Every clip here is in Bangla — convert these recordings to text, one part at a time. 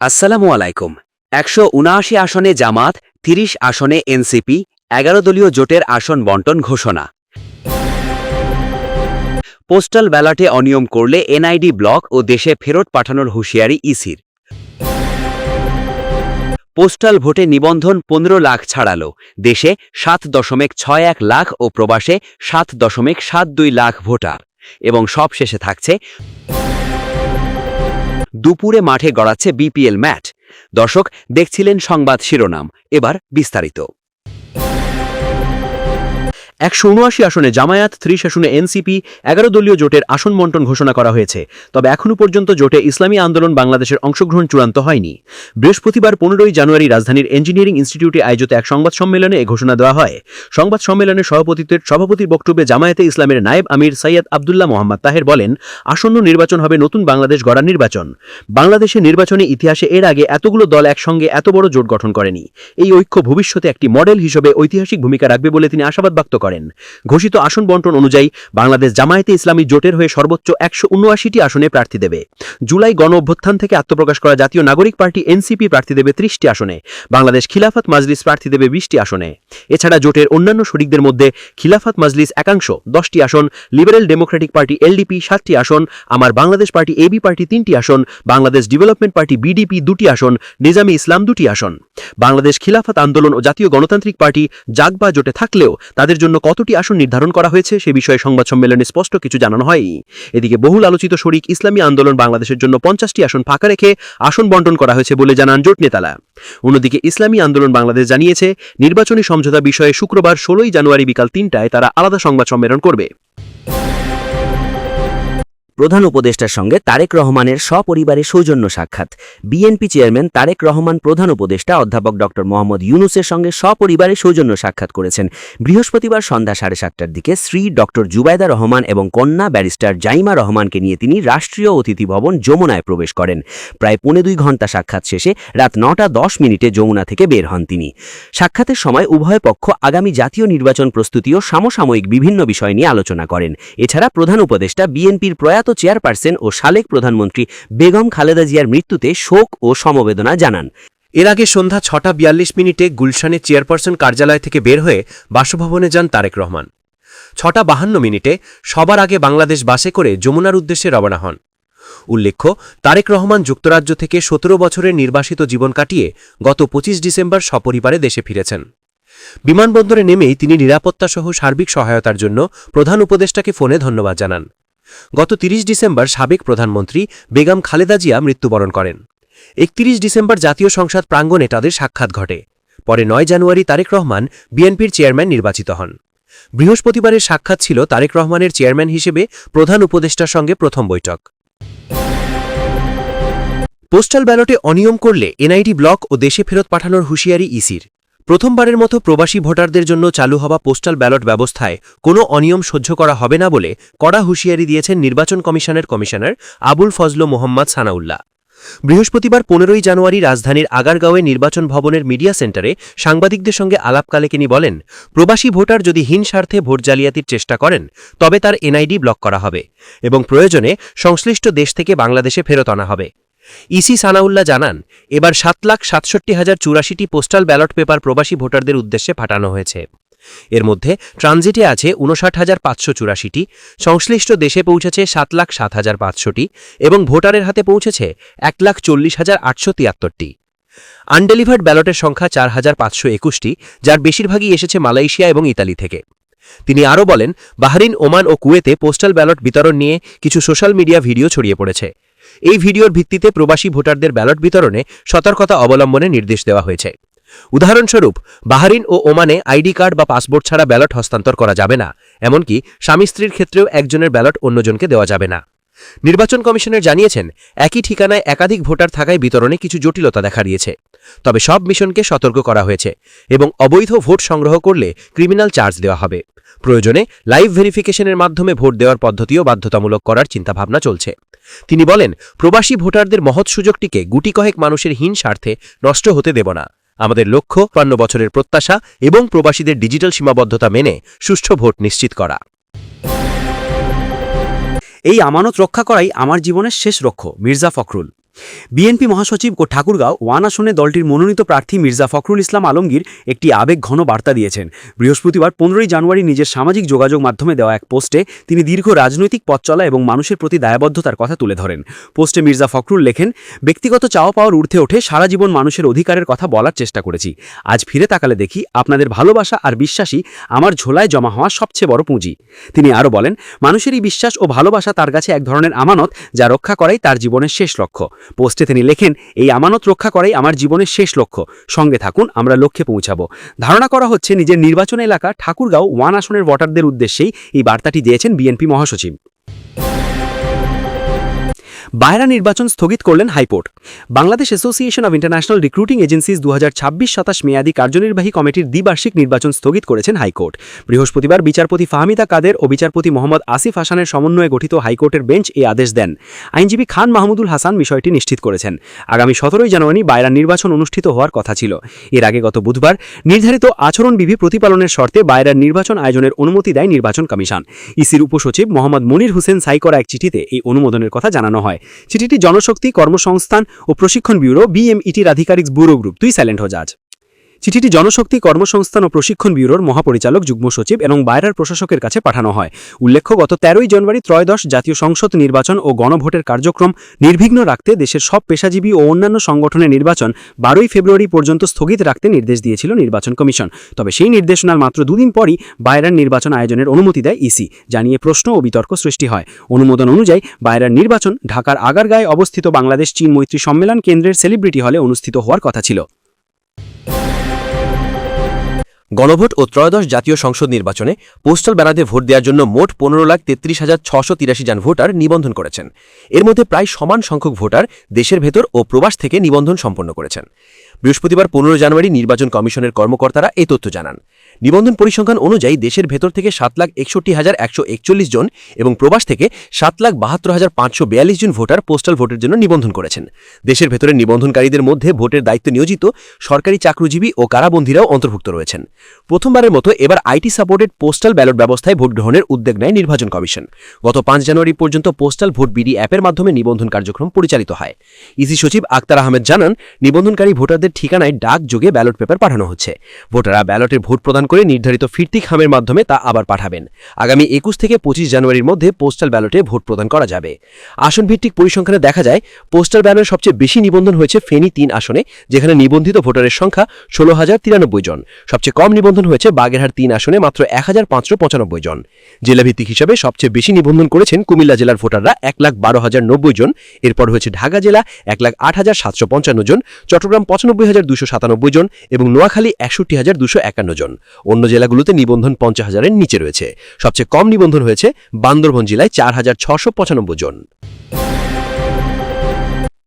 আসসালামু আলাইকুম। একশো উনআশি আসনে জামাত, তিরিশ আসনে এনসিপি, এগারো দলীয় জোটের আসন বন্টন ঘোষণা। পোস্টাল ব্যালটে অনিয়ম করলে এনআইডি ব্লক ও দেশে ফেরত পাঠানোর হুঁশিয়ারি ইসির। পোস্টাল ভোটে নিবন্ধন পনেরো লাখ ছাড়ালো। দেশে সাত দশমিক ছয় এক লাখ ও প্রবাসে সাত দশমিক সাত দুই লাখ ভোটার। এবং সব শেষে থাকছে দুপুরে মাঠে গড়াচ্ছে বিপিএল ম্যাচ। দর্শক দেখছিলেন সংবাদ শিরোনাম। এবার বিস্তারিত। একশো উনআশি আসনে জামায়াত, ত্রিশ আসনে এনসিপি, এগারো দলীয় জোটের আসন বন্টন ঘোষণা করা হয়েছে। তবে এখনও পর্যন্ত জোটে ইসলামী আন্দোলন বাংলাদেশের অংশগ্রহণ চূড়ান্ত হয়নি। বৃহস্পতিবার পনেরোই জানুয়ারি রাজধানীর ইঞ্জিনিয়ারিং ইনস্টিটিউটে আয়োজিত এক সংবাদ সম্মেলনে এ ঘোষণা দেওয়া হয়। সংবাদ সম্মেলনে সভাপতিত্বের সভাপতির বক্তব্যে জামায়াতে ইসলামের নায়েব আমির সৈয়দ আবদুল্লাহ মোহাম্মদ তাহের বলেন, আসন্ন নির্বাচন হবে নতুন বাংলাদেশ গড়ার নির্বাচন। বাংলাদেশের নির্বাচনী ইতিহাসে এর আগে এতগুলো দল একসঙ্গে এত বড় জোট গঠন করেনি। এই ঐক্য ভবিষ্যতে একটি মডেল হিসেবে ঐতিহাসিক ভূমিকা রাখবে বলে তিনি আশাবাদ ব্যক্ত করেন। ঘোষিত আসন বন্টন অনুযায়ী বাংলাদেশ জামায়াতে ইসলামী জোটের হয়ে সর্বোচ্চ একশো উনআশিটি আসনে প্রার্থী দেবে। জুলাই গণ অভ্যুত্থান থেকে আত্মপ্রকাশ করা জাতীয় নাগরিক পার্টি এনসিপি প্রার্থী দেবে ত্রিশটি আসনে। বাংলাদেশ খিলাফত মাজলিস প্রার্থী দেবে বিশটি আসনে। এছাড়া জোটের অন্যান্য শরিকদের মধ্যে খিলাফত মাজলিস একাংশ দশটি আসন, লিবারেল ডেমোক্রেটিক পার্টি এলডিপি সাতটি আসন, আমার বাংলাদেশ পার্টি এবি পার্টি তিনটি আসন, বাংলাদেশ ডেভেলপমেন্ট পার্টি বিডিপি দুটি আসন, নিজামী ইসলাম দুটি আসন। বাংলাদেশ খিলাফত আন্দোলন ও জাতীয় গণতান্ত্রিক পার্টি জাগবা জোটে থাকলেও তাদের জন্য কতটি আসন নির্ধারণ করা হয়েছে সে বিষয়ে সংবাদ সম্মেলনে স্পষ্ট কিছু জানানো হয়। এদিকে বহুল আলোচিত শরিক ইসলামী আন্দোলন বাংলাদেশের জন্য পঞ্চাশটি আসন ফাঁকা রেখে আসন বন্টন করা হয়েছে বলে জানান জোট নেতারা। অন্যদিকে ইসলামী আন্দোলন বাংলাদেশ জানিয়েছে, নির্বাচনী সমঝোতা বিষয়ে শুক্রবার ষোলোই জানুয়ারি বিকাল তিনটায় তারা আলাদা সংবাদ সম্মেলন করবে। প্রধান উপদেষ্টার সঙ্গে তারেক রহমানের সপরিবারে সৌজন্য সাক্ষাৎ। বিএনপি চেয়ারম্যান তারেক রহমান প্রধান উপদেষ্টা অধ্যাপক ড. মোহাম্মদ ইউনুসের সঙ্গে সপরিবারে সৌজন্য সাক্ষাৎ করেছেন। বৃহস্পতিবার সন্ধ্যা সাড়ে সাতটার দিকে শ্রী ড. জুবাইদা রহমান এবং কন্যা ব্যারিস্টার জাইমা রহমানকে নিয়ে তিনি রাষ্ট্রীয় অতিথি ভবন যমুনায় প্রবেশ করেন। প্রায় পৌনে দুই ঘণ্টা সাক্ষাৎ শেষে রাত নটা দশ মিনিটে যমুনা থেকে বের হন তিনি। সাক্ষাতের সময় উভয় পক্ষ আগামী জাতীয় নির্বাচন প্রস্তুতি ও সমসাময়িক বিভিন্ন বিষয় নিয়ে আলোচনা করেন। এছাড়া প্রধান উপদেষ্টা বিএনপির প্রয়াত চেয়ারপারসন ও সাবেক প্রধানমন্ত্রী বেগম খালেদা জিয়ার মৃত্যুতে শোক ও সমবেদনা জানান। এর আগে সন্ধ্যা ছটা বিয়াল্লিশ মিনিটে গুলশানে চেয়ারপারসন কার্যালয় থেকে বের হয়ে বাসভবনে যান তারেক রহমান। ছটা বাহান্ন মিনিটে সবার আগে বাংলাদেশ বাসে করে যমুনার উদ্দেশ্যে রবানা হন। উল্লেখ্য, তারেক রহমান যুক্তরাজ্য থেকে সতেরো বছরের নির্বাসিত জীবন কাটিয়ে গত পঁচিশ ডিসেম্বর সপরিবারে দেশে ফিরেছেন। বিমানবন্দরে নেমেই তিনি নিরাপত্তাসহ সার্বিক সহায়তার জন্য প্রধান উপদেষ্টাকে ফোনে ধন্যবাদ জানান। গত ৩০ ডিসেম্বর সাবেক প্রধানমন্ত্রী বেগম খালেদা জিয়া মৃত্যুবরণ করেন। একত্রিশ ডিসেম্বর জাতীয় সংসদ প্রাঙ্গণে তাদের সাক্ষাৎ ঘটে। পরে নয় জানুয়ারি তারেক রহমান বিএনপির চেয়ারম্যান নির্বাচিত হন। বৃহস্পতিবারের সাক্ষাৎ ছিল তারেক রহমানের চেয়ারম্যান হিসেবে প্রধান উপদেষ্টার সঙ্গে প্রথম বৈঠক। পোস্টাল ব্যালটে অনিয়ম করলে এনআইডি ব্লক ও দেশে ফেরত পাঠানোর হুঁশিয়ারি ইসির। প্রথমবারের মতো প্রবাসী ভোটারদের জন্য চালু হওয়া পোস্টাল ব্যালট ব্যবস্থায় কোনো অনিয়ম সহ্য করা হবে না বলে কড়া হুঁশিয়ারি দিয়েছেন নির্বাচন কমিশনের কমিশনার আবুল ফজল মোহাম্মদ সানাউল্লাহ। বৃহস্পতিবার পনেরোই জানুয়ারি রাজধানীর আগারগাঁওয়ে নির্বাচন ভবনের মিডিয়া সেন্টারে সাংবাদিকদের সঙ্গে আলাপকালে তিনি বলেন, প্রবাসী ভোটার যদি হীন স্বার্থে ভোট জালিয়াতির চেষ্টা করেন, তবে তার এনআইডি ব্লক করা হবে এবং প্রয়োজনে সংশ্লিষ্ট দেশ থেকে বাংলাদেশে ফেরত আনা হবে। ইসি সানাউল্লাহ জানান, এবার সাত লাখ সাতষট্টি হাজার চুরাশিটি পোস্টাল ব্যালট পেপার প্রবাসী ভোটারদের উদ্দেশ্যে পাঠানো হয়েছে। এর মধ্যে ট্রানজিটে আছে উনষাট হাজার পাঁচশো চুরাশিটি, সংশ্লিষ্ট দেশে পৌঁছেছে সাত লাখ সাত হাজার পাঁচশোটি এবং ভোটারের হাতে পৌঁছেছে এক লাখ চল্লিশ হাজার আটশো তিয়াত্তরটি। আনডেলিভার্ড ব্যালটের সংখ্যা চার হাজার পাঁচশো একুশটি, যার বেশিরভাগই এসেছে মালয়েশিয়া এবং ইতালি থেকে। তিনি আরও বলেন, বাহরিন, ওমান ও কুয়েতে পোস্টাল ব্যালট বিতরণ নিয়ে কিছু সোশ্যাল মিডিয়া ভিডিও ছড়িয়ে পড়েছে। এই ভিডিওর ভিত্তিতে প্রবাসী ভোটারদের ব্যালট বিতরণে সতর্কতা অবলম্বনে নির্দেশ দেওয়া হয়েছে। উদাহরণস্বরূপ, বাহারিন ও ওমানে আইডি কার্ড বা পাসপোর্ট ছাড়া ব্যালট হস্তান্তর করা যাবে না, এমনকি স্বামী স্ত্রীর ক্ষেত্রেও একজনের ব্যালট অন্যজনকে দেওয়া যাবে না। নির্বাচন কমিশনার জানিয়েছেন, একই ঠিকানায় একাধিক ভোটার থাকায় বিতরণে কিছু জটিলতা দেখা দিয়েছে। তবে সব মিশনকে সতর্ক করা হয়েছে এবং অবৈধ ভোট সংগ্রহ করলে ক্রিমিনাল চার্জ দেওয়া হবে। প্রয়োজনে লাইভ ভেরিফিকেশনের মাধ্যমে ভোট দেওয়ার পদ্ধতিও বাধ্যতামূলক করার চিন্তাভাবনা চলছে। তিনি বলেন, প্রবাসী ভোটারদের মহৎ সুযোগটিকে গুটি কয়েক মানুষের হীন স্বার্থে নষ্ট হতে দেব না। আমাদের লক্ষ্য পান্ন বছরের প্রত্যাশা এবং প্রবাসীদের ডিজিটাল সীমাবদ্ধতা মেনে সুষ্ঠু ভোট নিশ্চিত করা। এই আমানত রক্ষা করাই আমার জীবনের শেষ লক্ষ্য, মির্জা ফখরুল। বিএনপি মহাসচিব ও ঠাকুরগাঁও ওয়ান আসনে দলটির মনোনীত প্রার্থী মির্জা ফখরুল ইসলাম আলমগীর একটি আবেগঘন বার্তা দিয়েছেন। বৃহস্পতিবার পনেরোই জানুয়ারি নিজের সামাজিক যোগাযোগ মাধ্যমে দেওয়া এক পোস্টে তিনি দীর্ঘ রাজনৈতিক পথ চলা এবং মানুষের প্রতি দায়বদ্ধতার কথা তুলে ধরেন। পোস্টে মির্জা ফখরুল লেখেন, ব্যক্তিগত চাওয়া পাওয়ার ঊর্ধ্বে ওঠে সারা জীবন মানুষের অধিকারের কথা বলার চেষ্টা করেছি। আজ ফিরে তাকালে দেখি আপনাদের ভালোবাসা আর বিশ্বাসই আমার ঝোলায় জমা হওয়া সবচেয়ে বড় পুঁজি। তিনি আরও বলেন, মানুষেরই বিশ্বাস ও ভালোবাসা তার কাছে এক ধরনের আমানত যা রক্ষা করাই তার জীবনের শেষ লক্ষ্য। পোস্টে তিনি লেখেন, এই আমানত রক্ষা করাই আমার জীবনের শেষ লক্ষ্য। সঙ্গে থাকুন, আমরা লক্ষ্যে পৌঁছাবো। ধারণা করা হচ্ছে, নিজের নির্বাচন এলাকা ঠাকুরগাঁও ওয়ান আসনের ভোটারদের উদ্দেশ্যেই এই বার্তাটি দিয়েছেন বিএনপি মহাসচিব। বায়রা নির্বাচন স্থগিত করলেন high court. Bangladesh association of international recruiting agencies দু হাজার ছাব্বিশ সাতাশ মেয়াদী কার্যনির্বাহী কমিটির দ্বিবার্ষিক নির্বাচন স্থগিত করেছেন হাইকোর্ট। বৃহস্পতিবার বিচারপতি ফাহমিদা কাদের ও বিচারপতি মোহাম্মদ আসিফ হাসানের সমন্বয়ে গঠিত হাইকোর্টের বেঞ্চ এই আদেশ দেন। আইনজীবী খান মাহমুদুল হাসান বিষয়টি নিশ্চিত করেছেন। আগামী সতেরোই জানুয়ারি বায়রা নির্বাচন অনুষ্ঠিত হওয়ার কথা ছিল। এর আগে গত বুধবার নির্ধারিত আচরণবিধি প্রতিপালনের শর্তে বায়রার নির্বাচন আয়োজনের অনুমতি দেয় নির্বাচন কমিশন। ইসির উপসচিব মোহাম্মদ মনির হোসেন সাই করা এক চিঠিতে এই অনুমোদনের কথা জানানো হয়। চিঠিটি জনশক্তি কর্মসংস্থান ও প্রশিক্ষণ ব্যুরো বিএমইটির আধিকারিক ব্যুরো গ্রুপ। তুই সাইলেন্ট হো যাজ চিঠিটি জনশক্তি কর্মসংস্থান ও প্রশিক্ষণ ব্যুরোর মহাপরিচালক, যুগ্ম সচিব এবং বায়রার প্রশাসকের কাছে পাঠানো হয়। উল্লেখ্য, গত তেরোই জানুয়ারি ত্রয়োদশ জাতীয় সংসদ নির্বাচন ও গণভোটের কার্যক্রম নির্বিঘ্ন রাখতে দেশের সব পেশাজীবী ও অন্যান্য সংগঠনের নির্বাচন বারোই ফেব্রুয়ারি পর্যন্ত স্থগিত রাখতে নির্দেশ দিয়েছিল নির্বাচন কমিশন। তবে সেই নির্দেশনার মাত্র দুদিন পরই বায়রার নির্বাচন আয়োজনের অনুমতি দেয় ইসি, জানিয়ে প্রশ্ন ও বিতর্ক সৃষ্টি হয়। অনুমোদন অনুযায়ী বায়রার নির্বাচন ঢাকার আগারগাঁয়ে অবস্থিত বাংলাদেশ চীন মৈত্রী সম্মেলন কেন্দ্রের সেলিব্রিটি হলে অনুষ্ঠিত হওয়ার কথা ছিল। গণভোট ও ত্রয়োদশ জাতীয় সংসদ নির্বাচনে পোস্টাল ব্যানারে ভোট দেওয়ার জন্য মোট পনেরো লাখ তেত্রিশ হাজার ছশো তিরাশি জন ভোটার নিবন্ধন করেছেন। এর মধ্যে প্রায় সমান সংখ্যক ভোটার দেশের ভেতর ও প্রবাস থেকে নিবন্ধন সম্পন্ন করেছেন। বৃহস্পতিবার পনেরো জানুয়ারি নির্বাচন কমিশনের কর্মকর্তারা এ তথ্য জানান। নিবন্ধন পরিসংখ্যান অনুযায়ী দেশের ভেতর থেকে সাত লাখ একষট্টি হাজার একশো একচল্লিশ জন এবং প্রবাস থেকে সাত লাখ বাহাত্তর হাজার পাঁচশো বিয়াল্লিশ জন ভোটার পোস্টাল ভোটের জন্য নিবন্ধন করেছেন। দেশের ভেতরে নিবন্ধনকারীদের মধ্যে ভোটের দায়িত্ব নিয়োজিত সরকারি চাকরিজীবী ও কারাবন্দীরাও অন্তর্ভুক্ত রয়েছেন। প্রথমবারের মতো এবার আইটি সাপোর্টেড পোস্টাল ব্যালট ব্যবস্থায় ভোট গ্রহণের উদ্যোগ নেয় নির্বাচন কমিশন। গত পাঁচ জানুয়ারি পর্যন্ত পোস্টাল ভোট বিডি অ্যাপের মাধ্যমে নিবন্ধন কার্যক্রম পরিচালিত হয়। ইসি সচিব আক্তার আহমেদ জানান, নিবন্ধনকারী ভোটারদের ঠিকানায় ডাক যোগে ব্যালট পেপার পাঠানো হচ্ছে। ভোটাররা ব্যালটের ভোট প্রদান করে নির্ধারিত ফিরতি খামের মাধ্যমে তা আবার পাঠাবেন। আগামী একুশ থেকে পঁচিশ জানুয়ারির মধ্যে পোস্টাল ব্যালটে ভোট প্রদান করা যাবে। আসন ভিত্তিক পরিসংখ্যানে দেখা যায়, পোস্টাল ব্যালটে সবচেয়ে বেশি নিবন্ধন হয়েছে ফেনী তিন আসনে, যেখানে নিবন্ধিত ভোটারের সংখ্যা ষোলো হাজার তিরানব্বই জন। সবচেয়ে কম নিবন্ধন হয়েছে বাগেরহাট তিন আসনে মাত্র এক হাজার পাঁচশো পঁচানব্বই জন। জেলাভিত্তিক হিসাবে সবচেয়ে বেশি নিবন্ধন করেছেন কুমিল্লা জেলার ভোটাররা এক লাখ বারো হাজার নব্বই জন। এরপর হয়েছে ঢাকা জেলা, এক লাখ আট হাজার সাতশো পঞ্চান্ন জন। চট্টগ্রাম পঁচানব্বই হাজার দুশো সাতানব্বই জন এবং নোয়াখালী একষট্টি হাজার দুশো একান্ন জন। অন্য জেলাগুলোতে নিবন্ধন পঞ্চাশ হাজারের নিচে রয়েছে। সবচেয়ে কম নিবন্ধন হয়েছে বান্দরবন জেলায় চার হাজার ছশো পঁচানব্বই জন।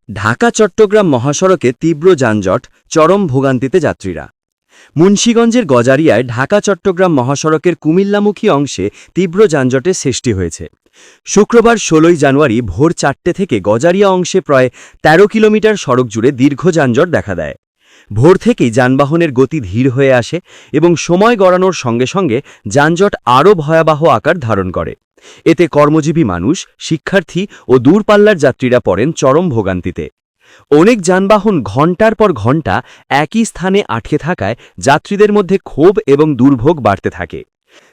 ঢাকা, চট্টগ্রাম মহাসড়কে তীব্র যানজট, চরম ভোগান্তিতে যাত্রীরা। মুন্সীগঞ্জের গজারিয়ায় ঢাকা, চট্টগ্রাম মহাসড়কের কুমিল্লামুখী অংশে তীব্র যানজটের সৃষ্টি হয়েছে। শুক্রবার ষোলোই জানুয়ারি ভোর চারটে থেকে গজারিয়া অংশে প্রায় ১৩ কিলোমিটার সড়ক জুড়ে দীর্ঘ যানজট দেখা দেয়। ভোর থেকেই যানবাহনের গতি ধীর হয়ে আসে এবং সময় গড়ানোর সঙ্গে সঙ্গে যানজট আরও ভয়াবহ আকার ধারণ করে। এতে কর্মজীবী মানুষ, শিক্ষার্থী ও দূরপাল্লার যাত্রীরা পড়েন চরম ভোগান্তিতে। অনেক যানবাহন ঘণ্টার পর ঘণ্টা একই স্থানে আটকে থাকায় যাত্রীদের মধ্যে ক্ষোভ এবং দুর্ভোগ বাড়তে থাকে।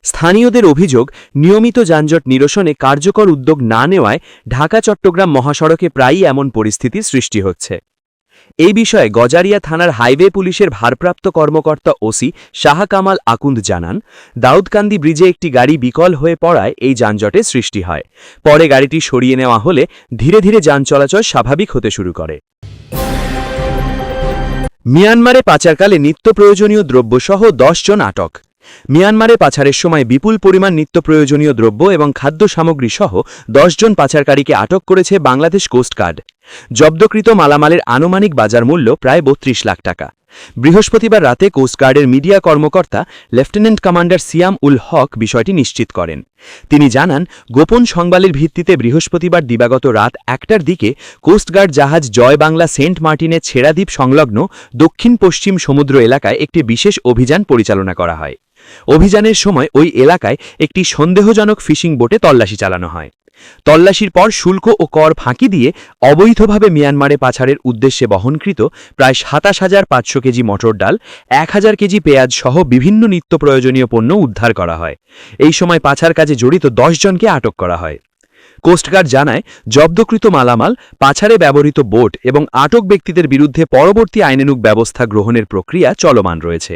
স্থানীয়দের অভিযোগ, নিয়মিত যানজট নিরসনে কার্যকর উদ্যোগ না নেওয়ায় ঢাকা চট্টগ্রাম মহাসড়কে প্রায়ই এমন পরিস্থিতির সৃষ্টি হচ্ছে। এই বিষয়ে গজারিয়া থানার হাইওয়ে পুলিশের ভারপ্রাপ্ত কর্মকর্তা ওসি শাহ কামাল আকুন্দ জানান, দাউদকান্দি ব্রিজে একটি গাড়ি বিকল হয়ে পড়ায় এই যানজটের সৃষ্টি হয়। পরে গাড়িটি সরিয়ে নেওয়া হলে ধীরে ধীরে যান চলাচল স্বাভাবিক হতে শুরু করে। মিয়ানমারে পাচারকালে নিত্য প্রয়োজনীয় দ্রব্যসহ জন আটক। মিয়ানমারে পাচারের সময় বিপুল পরিমাণ নিত্য প্রয়োজনীয় দ্রব্য এবং খাদ্য সামগ্রী সহ জন পাচারকারীকে আটক করেছে বাংলাদেশ কোস্টগার্ড। জব্দকৃত মালামালের আনুমানিক বাজার মূল্য প্রায় বত্রিশ লাখ টাকা। বৃহস্পতিবার রাতে কোস্টগার্ডের মিডিয়া কর্মকর্তা লেফটেন্যান্ট কমান্ডার সিয়াম উল হক বিষয়টি নিশ্চিত করেন। তিনি জানান, গোপন সংবাদের ভিত্তিতে বৃহস্পতিবার দিবাগত রাত একটার দিকে কোস্টগার্ড জাহাজ জয় বাংলা সেন্ট মার্টিনের ছেড়াদ্বীপ সংলগ্ন দক্ষিণ পশ্চিম সমুদ্র এলাকায় একটি বিশেষ অভিযান পরিচালনা করা হয়। অভিযানের সময় ওই এলাকায় একটি সন্দেহজনক ফিশিং বোটে তল্লাশি চালানো হয়। তল্লাশির পর শুল্ক ও কর ফাঁকি দিয়ে অবৈধভাবে মিয়ানমারে পাচারের উদ্দেশ্যে বহনকৃত প্রায় সাতাশ হাজার পাঁচশো কেজি মটর ডাল, এক হাজার কেজি পেঁয়াজ সহ বিভিন্ন নিত্য প্রয়োজনীয় পণ্য উদ্ধার করা হয়। এই সময় পাচার কাজে জড়িত জনকে আটক করা হয়। কোস্টগার্ড জানায়, জব্দকৃত মালামাল পাছারে ব্যবহৃত বোট এবং আটক ব্যক্তিদের বিরুদ্ধে পরবর্তী আইনানুক ব্যবস্থা গ্রহণের প্রক্রিয়া চলমান রয়েছে।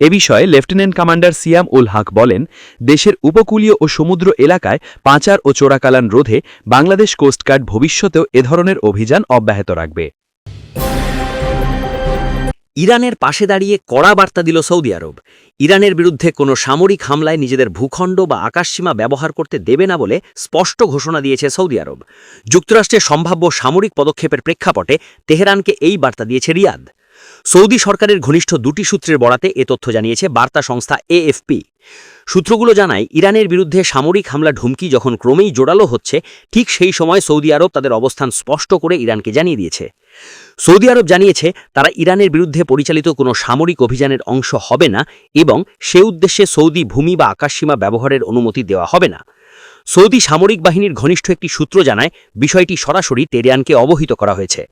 এ বিষয়ে লেফটেন্যান্ট কমান্ডার সিয়াম উল হক বলেন, দেশের উপকূলীয় ও সমুদ্র এলাকায় পাচার ও চোরাকালান রোধে বাংলাদেশ কোস্টগার্ড ভবিষ্যতেও এ ধরনের অভিযান অব্যাহত রাখবে। ইরানের পাশে দাঁড়িয়ে কড়া বার্তা দিল সৌদি আরব। ইরানের বিরুদ্ধে কোনো সামরিক হামলায় নিজেদের ভূখণ্ড বা আকাশসীমা ব্যবহার করতে দেবে না বলে স্পষ্ট ঘোষণা দিয়েছে সৌদি আরব। যুক্তরাষ্ট্রের সম্ভাব্য সামরিক পদক্ষেপের প্রেক্ষাপটে তেহরানকে এই বার্তা দিয়েছে রিয়াদ। সৌদি সরকারের ঘনিষ্ঠ দুটি সূত্রের বরাতে এ তথ্য জানিয়েছে বার্তা সংস্থা এএফপি। সূত্রগুলো জানায়, ইরানের বিরুদ্ধে সামরিক হামলা ঢুমকি যখন ক্রমেই জোরালো হচ্ছে, ঠিক সেই সময় সৌদি আরব তাদের অবস্থান স্পষ্ট করে ইরানকে জানিয়ে দিয়েছে। সৌদি আরব জানিয়েছে, তারা ইরানের বিরুদ্ধে পরিচালিত কোনো সামরিক অভিযানের অংশ হবে না এবং সে উদ্দেশ্যে সৌদি ভূমি বা আকাশসীমা ব্যবহারের অনুমতি দেওয়া হবে না। সৌদি সামরিক বাহিনীর ঘনিষ্ঠ একটি সূত্র জানায়, বিষয়টি সরাসরি তেরিয়ানকে অবহিত করা হয়েছে।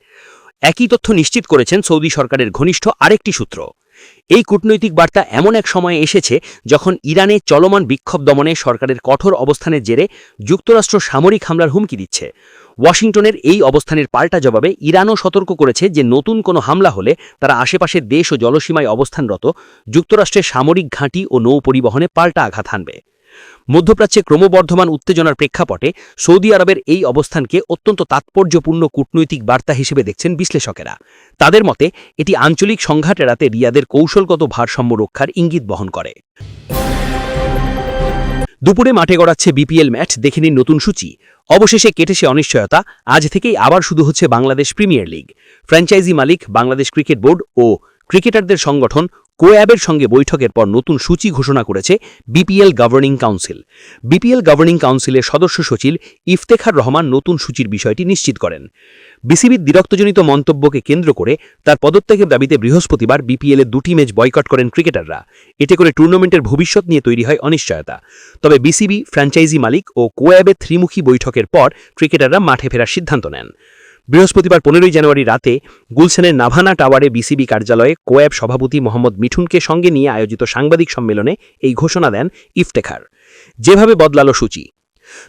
একই তথ্য নিশ্চিত করেছেন সৌদি সরকারের ঘনিষ্ঠ আরেকটি সূত্র। এই কূটনৈতিক বার্তা এমন এক সময়ে এসেছে যখন ইরানে চলমান বিক্ষোভ দমনে সরকারের কঠোর অবস্থানের জেরে যুক্তরাষ্ট্র সামরিক হামলার হুমকি দিচ্ছে। ওয়াশিংটনের এই অবস্থানের পাল্টা জবাবে ইরানও সতর্ক করেছে যে নতুন কোনো হামলা হলে তারা আশেপাশের দেশ ও জলসীমায় অবস্থানরত যুক্তরাষ্ট্রের সামরিক ঘাঁটি ও নৌ পরিবহনে পাল্টা আঘাত হানবে। মধ্যপ্রাচ্যে ক্রমবর্ধমান উত্তেজনার প্রেক্ষাপটে সৌদি আরবের এই অবস্থানকে অত্যন্ত তাৎপর্যপূর্ণ কূটনৈতিক বার্তা হিসেবে দেখছেন বিশ্লেষকেরা। তাদের মতে, এটি আঞ্চলিক সংঘাত এড়াতে রিয়াদের কৌশলগত ভারসাম্য রক্ষার ইঙ্গিত বহন করে। দুপুরে মাঠে গড়াচ্ছে বিপিএল ম্যাচ, দেখে নিন নতুন সূচি। অবশেষে কেটেছে অনিশ্চয়তা, আজ থেকেই আবার শুধু হচ্ছে বাংলাদেশ প্রিমিয়ার লিগ। ফ্র্যাঞ্চাইজি মালিক, বাংলাদেশ ক্রিকেট বোর্ড ও ক্রিকেটারদের সংগঠন কোয়াবের সঙ্গে বৈঠকের পর নতুন সূচি ঘোষণা করেছে BPL governing council. BPL governing কাউন্সিলের সদস্য সচিব ইফতেখার রহমান নতুন সূচির বিষয়টি নিশ্চিত করেন। বিসিবির বিরক্তজনিত মন্তব্যকে কেন্দ্র করে তার পদত্যাগের দাবিতে বৃহস্পতিবার বিপিএলের দুটি ম্যাচ বয়কট করেন ক্রিকেটাররা। এতে করে টুর্নামেন্টের ভবিষ্যৎ নিয়ে তৈরি হয় অনিশ্চয়তা। তবে বিসিবি, ফ্র্যাঞ্চাইজি মালিক ও কোয়াবের ত্রিমুখী বৈঠকের পর ক্রিকেটাররা মাঠে ফেরার সিদ্ধান্ত নেন। বৃহস্পতিবার পনেরোই জানুয়ারি রাতে গুলশানের নাভানা টাওয়ারে বিসিবি কার্যালয়ে কোয়াব সভাপতি মোহাম্মদ মিঠুনকে সঙ্গে নিয়ে আয়োজিত সাংবাদিক সম্মেলনে এই ঘোষণা দেন ইফতেখার। যেভাবে বদলালো সূচি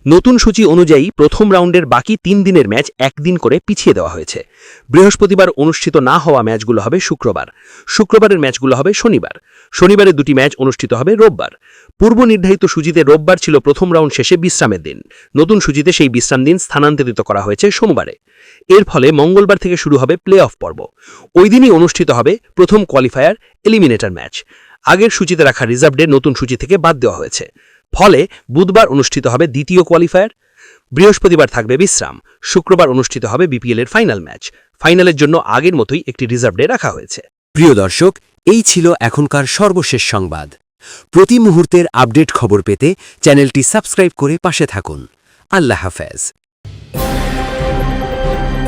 নতুন সূচি অনুযায়ী প্রথম রাউন্ডের বাকি তিন দিনের ম্যাচ একদিন করে পিছিয়ে দেওয়া হয়েছে। বৃহস্পতিবার অনুষ্ঠিত না হওয়া ম্যাচগুলো হবে শুক্রবার। শুক্রবারের ম্যাচগুলো হবে শনিবার। শনিবারের দুটি ম্যাচ অনুষ্ঠিত হবে রোববার। পূর্ব নির্ধারিত সূচিতে রোববার ছিল প্রথম রাউন্ড শেষে বিশ্রামের দিন। নতুন সূচিতে সেই বিশ্রাম দিন স্থানান্তরিত করা হয়েছে সোমবারে। এর ফলে মঙ্গলবার থেকে শুরু হবে প্লে অফ পর্ব। ওই দিনই অনুষ্ঠিত হবে প্রথম কোয়ালিফায়ার এলিমিনেটর ম্যাচ। আগের সূচিতে রাখা রিজার্ভ ডে নতুন সূচি থেকে বাদ দেওয়া হয়েছে। ফলে বুধবার অনুষ্ঠিত হবে দ্বিতীয় কোয়ালিফায়ার বৃহস্পতিবার থাকবে বিশ্রাম, শুক্রবার অনুষ্ঠিত হবে বিপিএলের ফাইনাল ম্যাচ ফাইনালের জন্য আগের মতোই একটি রিজার্ভ ডে রাখা হয়েছে। প্রিয় দর্শক, এই ছিল এখনকার সর্বশেষ সংবাদ। প্রতি মুহূর্তের আপডেট খবর পেতে চ্যানেলটি সাবস্ক্রাইব করে পাশে থাকুন। আল্লাহ হাফেজ।